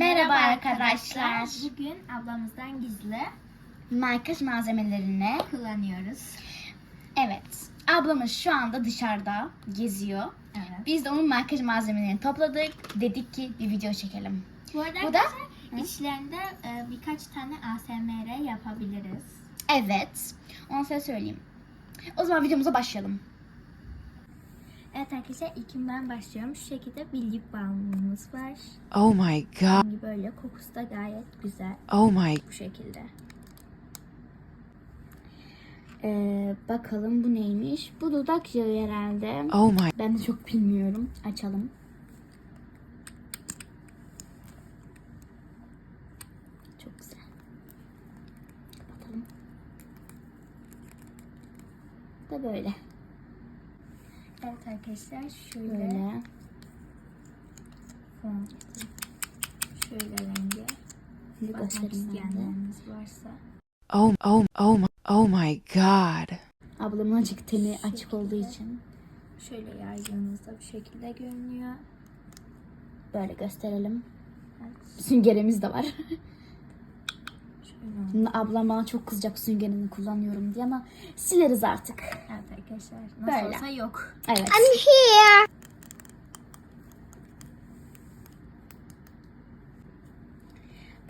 Merhaba arkadaşlar. Bugün ablamızdan gizli Makyaj malzemelerini. kullanıyoruz. Evet. Ablamız şu anda dışarıda geziyor. Evet. Biz de onun makyaj malzemelerini topladık. Dedik ki bir video çekelim. Bu arada Bu da- içlerinde e, birkaç tane ASMR yapabiliriz. Evet. Onu size söyleyeyim. O zaman videomuza başlayalım. Evet arkadaşlar ilkinden başlıyorum. Şu şekilde bir lip balmımız var. Oh my god. Rengi böyle kokusu da gayet güzel. Oh my. Bu şekilde. Ee, bakalım bu neymiş? Bu dudak yağı herhalde. Oh my. Ben de çok bilmiyorum. Açalım. Çok güzel. Kapatalım. Da böyle. Evet arkadaşlar şöyle Böyle. fon. Şöyle rengi. Şimdi göstereyim ben de. varsa. Oh oh oh my. Oh my god. Ablamın açık teni açık olduğu için Şöyle yaydığınızda bu şekilde görünüyor. böyle gösterelim. Evet. Süngerimiz de var. Şimdi ablam bana çok kızacak süngerini kullanıyorum diye ama sileriz artık. Evet arkadaşlar. Nasıl Böyle. olsa yok. Evet.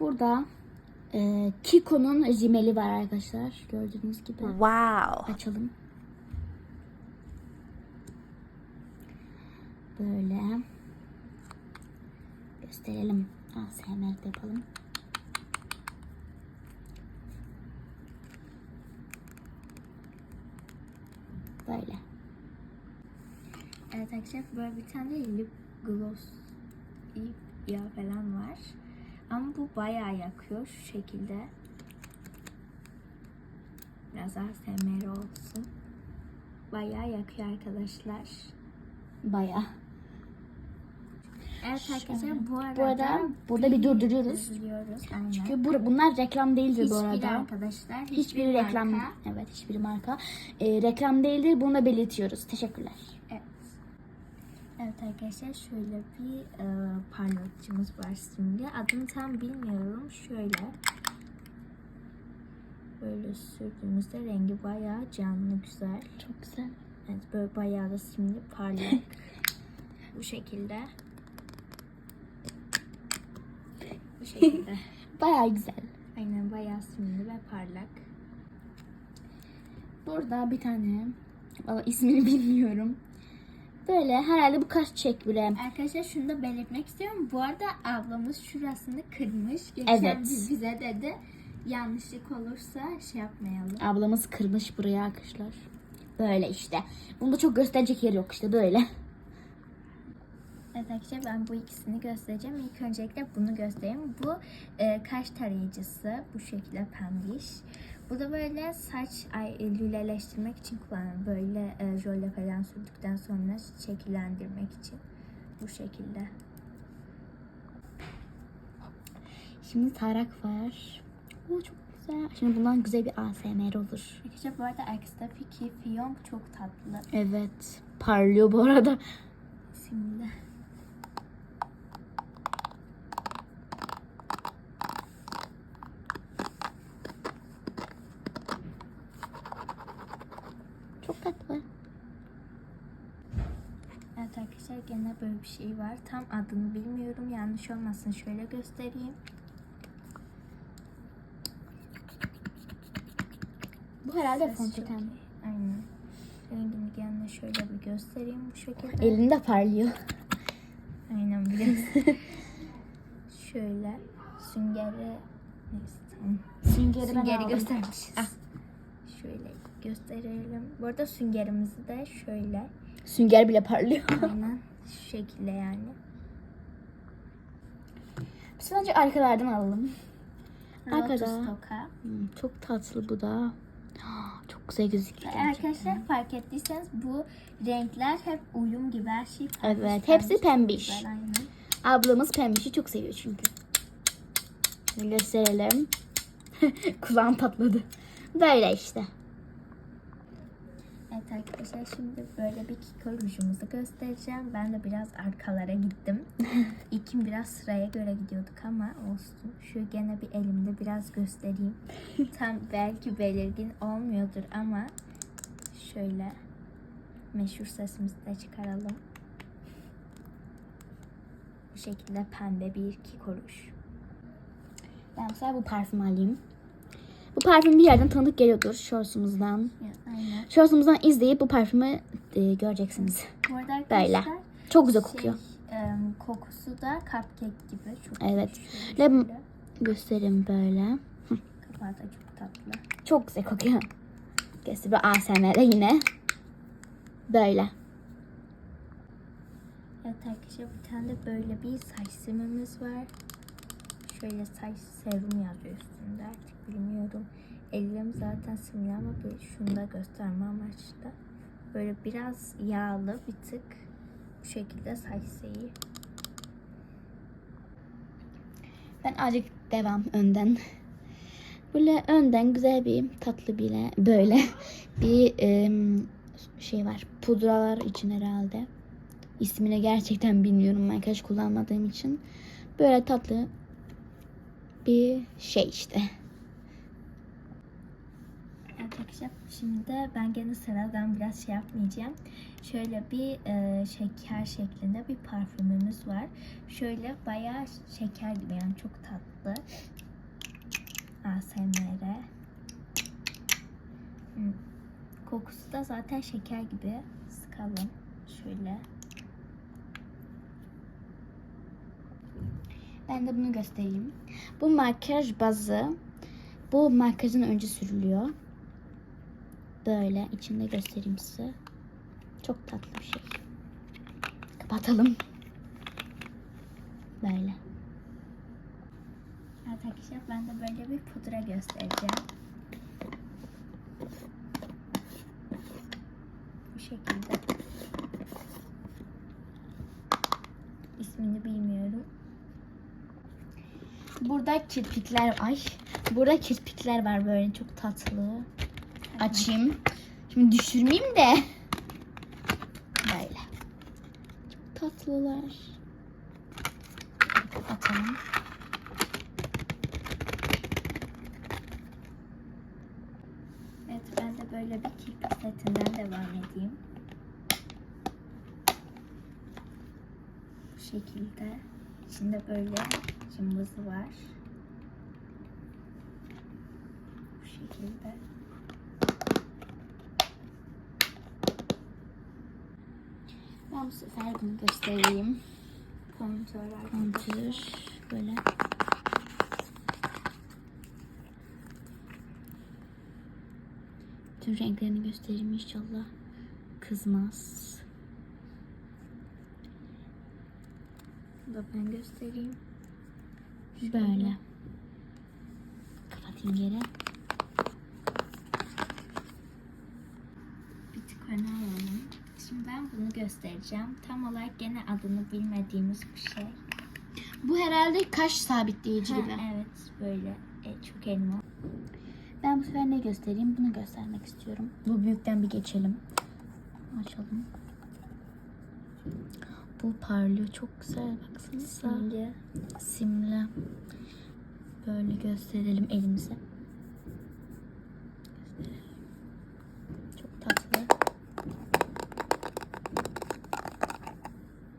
Burada e, Kiko'nun rimeli var arkadaşlar. Gördüğünüz gibi. Wow. Açalım. Böyle. Gösterelim. ASMR de yapalım. Böyle. Evet arkadaşlar böyle bir tane lip gloss yağ falan var. Ama bu bayağı yakıyor şu şekilde. Biraz daha SMR olsun. Bayağı yakıyor arkadaşlar. Bayağı. Evet arkadaşlar bu arada, Bu arada burada bir durduruyoruz. Aynen. Çünkü bu, bunlar reklam değildir bu Hiçbiri arada. arkadaşlar. Hiçbir marka- reklam, evet hiçbir marka e, reklam değildir. Bunu da belirtiyoruz. Teşekkürler. Evet. Evet arkadaşlar şöyle bir e, parlatıcımız var şimdi. Adını tam bilmiyorum. Şöyle. Böyle sürdüğümüzde rengi bayağı canlı güzel. Çok güzel. Evet böyle bayağı da simli parlak. Bu şekilde. Bu şekilde. Bayağı güzel. Aynen bayağı simli ve parlak. Burada bir tane valla ismini bilmiyorum. Böyle herhalde bu kaç çek bile. Arkadaşlar şunu da belirtmek istiyorum. Bu arada ablamız şurasını kırmış. Geçen Evet. biz- bize dedi. Yanlışlık olursa şey yapmayalım. Ablamız kırmış buraya arkadaşlar. Böyle işte. Bunda çok gösterecek yer yok işte böyle. Evet arkadaşlar ben bu ikisini göstereceğim. İlk öncelikle bunu göstereyim. Bu e, kaş tarayıcısı. Bu şekilde pembiş. Bu da böyle saç ay, lüleleştirmek için kullanıyorum. Böyle e, jöle falan sürdükten sonra şekillendirmek için. Bu şekilde. Şimdi tarak var. Oo, çok güzel. Şimdi bundan güzel bir ASMR olur. Arkadaşlar bu arada arkasındaki fiyonk çok tatlı. Evet. Parlıyor bu arada. Şimdi. Çok tatlı. Evet arkadaşlar gene böyle bir şey var. Tam adını bilmiyorum. Yanlış olmasın. Şöyle göstereyim. Bu herhalde iyi. Aynen. Rengini gene şöyle bir göstereyim bu şekilde. Elinde parlıyor. Aynen biraz. şöyle süngeri neyse tamam. Süngeri, Süngeri göstermişiz. Ah. Şöyle gösterelim. Bu arada süngerimizi de şöyle Sünger bile parlıyor. aynen şu şekilde yani. Biz önce arkalardan alalım. Arkada. Lotus toka. Hmm, çok tatlı bu da. Çok güzel gözüküyor. gerçekten. Arkadaşlar fark ettiyseniz bu renkler hep uyum gibi her şey pembiş, Evet, hepsi pembiş. güzel, aynen. Ablamız pembişi çok seviyor çünkü. Gösterelim. Kulağım patladı. Böyle işte. Evet arkadaşlar şimdi böyle bir kiko rujumuzu göstereceğim. Ben de biraz arkalara gittim. İlkin biraz sıraya göre gidiyorduk ama olsun. Şu gene bir elimde biraz göstereyim. Tam belki belirgin olmuyordur ama şöyle meşhur sesimizi de çıkaralım. Bu şekilde pembe bir kiko ruj. Ben bu sefer bu parfümü alayım. Bu parfüm bir yerden tanıdık geliyordur shortsumuzdan. Ya, aynen. Shortsumuzdan izleyip bu parfümü e, göreceksiniz. Bu arada Böyle. Çok güzel kokuyor. Şey, em, kokusu da cupcake gibi. Çok Evet. Lem- şöyle. Göstereyim böyle. Kapağı da çok tatlı. Çok güzel kokuyor. Göster bir ASMR'e yine. Böyle. Evet arkadaşlar bir tane de böyle bir saç simimiz var. Şöyle saç serum yazıyor üstünde artık bilmiyorum. Ellerim zaten simli ama bir şunu da gösterme amaçlı. Böyle biraz yağlı bir tık bu şekilde saç seyi. Ben azıcık devam önden. Böyle önden güzel bir tatlı bile böyle bir şey var. Pudralar için herhalde. İsmini gerçekten bilmiyorum makyaj kullanmadığım için. Böyle tatlı bir şey işte. Arkadaşlar şimdi de ben gene sıradan biraz şey yapmayacağım. Şöyle bir e, şeker şeklinde bir parfümümüz var. Şöyle bayağı şeker gibi yani çok tatlı. ASMR. Kokusu da zaten şeker gibi. Sıkalım. Şöyle. Ben de bunu göstereyim. Bu makyaj bazı. Bu makyajın önce sürülüyor. Böyle içinde göstereyim size. Çok tatlı bir şey. Kapatalım. Böyle. Evet arkadaşlar ben de böyle bir pudra göstereceğim. Bu şekilde. İsmini bilmiyorum. Burada kirpikler ay. Burada kirpikler var böyle çok tatlı. Açayım. Şimdi düşürmeyeyim de. Böyle. Tatlılar. Kapatalım. Evet ben de böyle bir kirpik setinden devam edeyim. Bu şekilde. İçinde böyle cımbızı var. Bu şekilde. Ben bu sefer bunu göstereyim. Kontör. Kontür böyle. Tüm renklerini göstereyim inşallah. Kızmaz. Da ben göstereyim. Böyle. Kapatayım geri. Bir tık öne alalım. Şimdi ben bunu göstereceğim. Tam olarak gene adını bilmediğimiz bir şey. Bu herhalde kaş sabitleyici Ha, gibi. evet böyle e, çok elma. Ben bu sefer ne göstereyim? Bunu göstermek istiyorum. Bu büyükten bir geçelim. Açalım. Bu parlıyor. Çok güzel. Baksanıza. Şimdi Simli. Böyle gösterelim elimize. Gösterelim. Çok tatlı.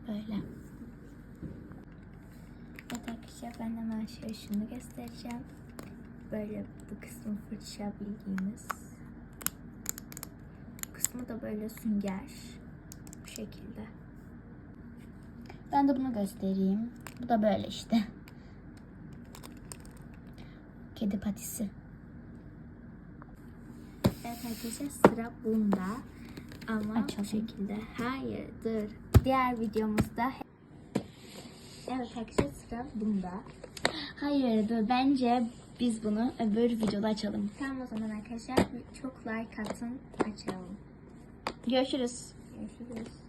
Böyle. evet arkadaşlar ben hemen şöyle göstereceğim. Böyle bu kısmı fırça bildiğimiz. Bu kısmı da böyle sünger. Bu şekilde. Ben de bunu göstereyim. Bu da böyle işte. Kedi patisi. Evet arkadaşlar sıra bunda. Ama Açalım. bu şekilde. Hayır dur. Diğer videomuzda Evet arkadaşlar sıra bunda. Hayır. Bence biz bunu öbür videoda açalım. Tamam o zaman arkadaşlar çok like atın açalım. Görüşürüz. Görüşürüz.